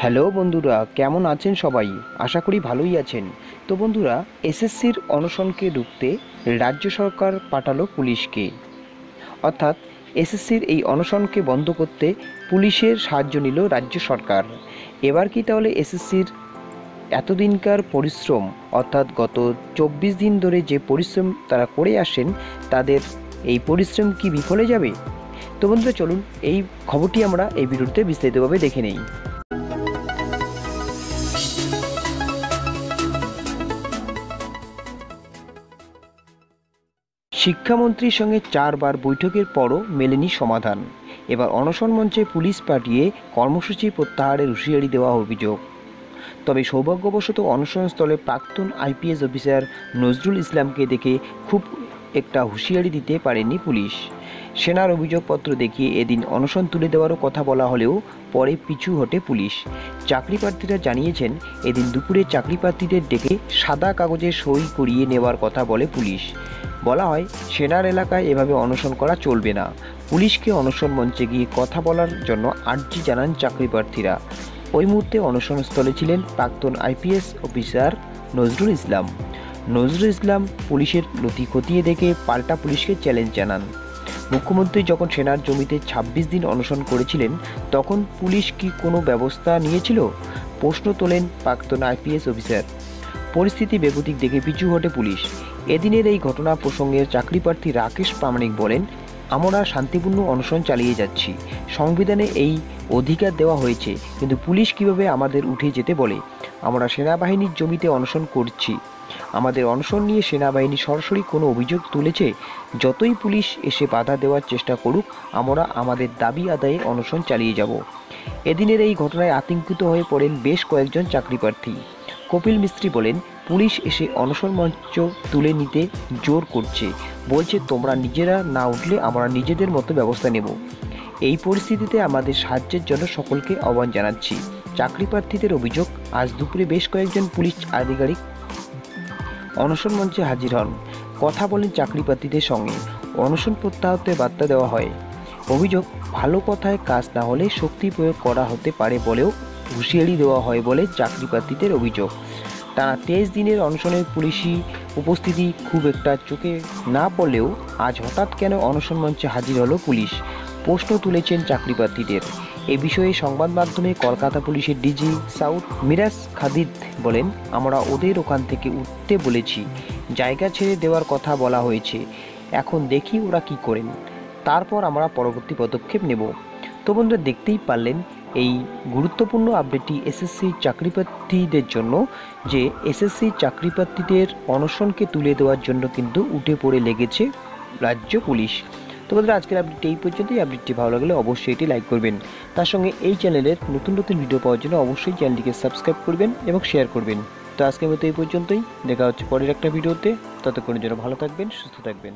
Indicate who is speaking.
Speaker 1: Hello বন্ধুরা, কেমন আছেন সবাই? আশা করি ভালোই আছেন। তো বন্ধুরা, এসএসসির অনশনকে রুখতে রাজ্য সরকার পাঠালো পুলিশকে। অর্থাৎ, এসএসসির এই অনশনকে বন্ধ করতে পুলিশের সাহায্য নিল রাজ্য সরকার। এবার কি তাহলে এসএসসির এতদিনকার পরিশ্রম, অর্থাৎ গত চব্বিশ দিন ধরে যে পরিশ্রম তারা করে আসেন তাদের এই পরিশ্রম কি বিফলে যাবে? তো বন্ধুরা, চলুন এই খবরটি আমরা এই ভিডিওতে বিস্তারিতভাবে দেখে নেই। শিক্ষামন্ত্রীর সঙ্গে চারবার বৈঠকের পরও মেলেনি সমাধান। এবার অনশন মঞ্চে পুলিশ পাঠিয়ে কর্মসূচি প্রত্যাহারের হুঁশিয়ারি দেওয়া অভিযোগ। তবে সৌভাগ্যবশত অনশনস্থলে প্রাক্তন আইপিএস অফিসার নজরুল ইসলামকে দেখে খুব একটা হুঁশিয়ারি দিতে পারেনি পুলিশ। সেনার অভিযোগপত্র দেখিয়ে এদিন অনশন তুলে দেওয়ারও কথা বলা হলেও পরে পিছু হটে পুলিশ। চাকরি প্রার্থীরা জানিয়েছেন, এদিন দুপুরে চাকরি প্রার্থীদের ডেকে সাদা কাগজে সই করিয়ে নেওয়ার কথা বলে পুলিশ। বলা হয়, সেনার এলাকায় এভাবে অনশন করা চলবে না। পুলিশকে অনশন মঞ্চে গিয়ে কথা বলার জন্য আর্জি জানান চাকরি প্রার্থীরা ওই মুহূর্তে অনশনস্থলে ছিলেন প্রাক্তন আইপিএস অফিসার নজরুল ইসলাম। নজরুল ইসলাম পুলিশের নথি খতিয়ে দেখে পাল্টা পুলিশকে চ্যালেঞ্জ জানান। মুখ্যমন্ত্রী যখন সেনার জমিতে ২৬ দিন অনশন করেছিলেন, তখন পুলিশ কি কোনো ব্যবস্থা নিয়েছিল? প্রশ্ন তোলেন প্রাক্তন আইপিএস অফিসার। পরিস্থিতি বেগতিক দেখে পিছু হটে পুলিশ। এদিনের এই ঘটনা প্রসঙ্গে চাকরি প্রার্থী রাকেশ প্রামাণিক বলেন, আমরা শান্তিপূর্ণ অনশন চালিয়ে যাচ্ছি। সংবিধানে এই অধিকার দেওয়া হয়েছে, কিন্তু পুলিশ কীভাবে আমাদের উঠে যেতে বলে? আমরা সেনাবাহিনীর জমিতে অনশন করছি। আমাদের অনশন নিয়ে সেনাবাহিনী সরাসরি কোনো অভিযোগ তুলেছে? যতই পুলিশ এসে বাধা দেওয়ার চেষ্টা করুক, আমরা আমাদের দাবি আদায়ে অনশন চালিয়ে যাব। এদিনের এই ঘটনায় আতঙ্কিত হয়ে পড়েন বেশ কয়েকজন চাকরি প্রার্থী। কপিল মিস্ত্রি বলেন, পুলিশ এসে অনশন মঞ্চ তুলে নিতে জোর করছে। বলছে, তোমরা নিজেরা না উঠলে আমরা নিজেদের মতো ব্যবস্থা নেব। এই পরিস্থিতিতে আমাদের সাহায্যের জন্য সকলকে আহ্বান জানাচ্ছি। চাকরি প্রার্থীদের অভিযোগ, আজ দুপুরে বেশ কয়েকজন পুলিশ আধিকারিক অনশন মঞ্চে হাজির হন। কথা বলেন চাকরি প্রার্থীদের সঙ্গে। অনশন প্রত্যাহারের বার্তা দেওয়া হয়। অভিযোগ, ভালো কথায় কাজ না হলে শক্তি প্রয়োগ করা হতে পারে বলেও হুঁশিয়ারি দেওয়া হয় বলে চাকরি প্রার্থীদের অভিযোগ। টানা তেইশ দিনের অনশনের পুলিশি উপস্থিতি খুব একটা চোখে না পড়লেও আজ হঠাৎ কেন অনশন মঞ্চে হাজির হলো পুলিশ? প্রশ্ন তুলেছেন চাকরি প্রার্থীদের এ বিষয়ে সংবাদ মাধ্যমে কলকাতা পুলিশের ডিজি সাউথ মিরাজ খাদিদ বলেন, আমরা ওদের ওখান থেকে উঠতে বলেছি। জায়গা ছেড়ে দেওয়ার কথা বলা হয়েছে। এখন দেখি ওরা কি করেন। তারপর আমরা পরবর্তী পদক্ষেপ নেব। তো বন্ধুরা, দেখতেই পারলেন এই গুরুত্বপূর্ণ আপডেটটি এসএসসি চাকরিপ্রার্থীদের জন্য, যে এসএসসি চাকরিপ্রার্থীদের অনশনকে তুলে দেওয়ার জন্য কিন্তু উঠে পড়ে লেগেছে রাজ্য পুলিশ। তো বন্ধুরা, আজকের আপডেটটি এই পর্যন্তই। আপডেটটি ভালো লাগলে অবশ্যই এটি লাইক করবেন। তার সঙ্গে এই চ্যানেলের নতুন নতুন ভিডিও পাওয়ার জন্য অবশ্যই চ্যানেলটিকে সাবস্ক্রাইব করবেন এবং শেয়ার করবেন। তো আজকের মতো এই পর্যন্তই। দেখা হচ্ছে পরের একটা ভিডিওতে ততক্ষণের জন্য ভালো থাকবেন, সুস্থ থাকবেন।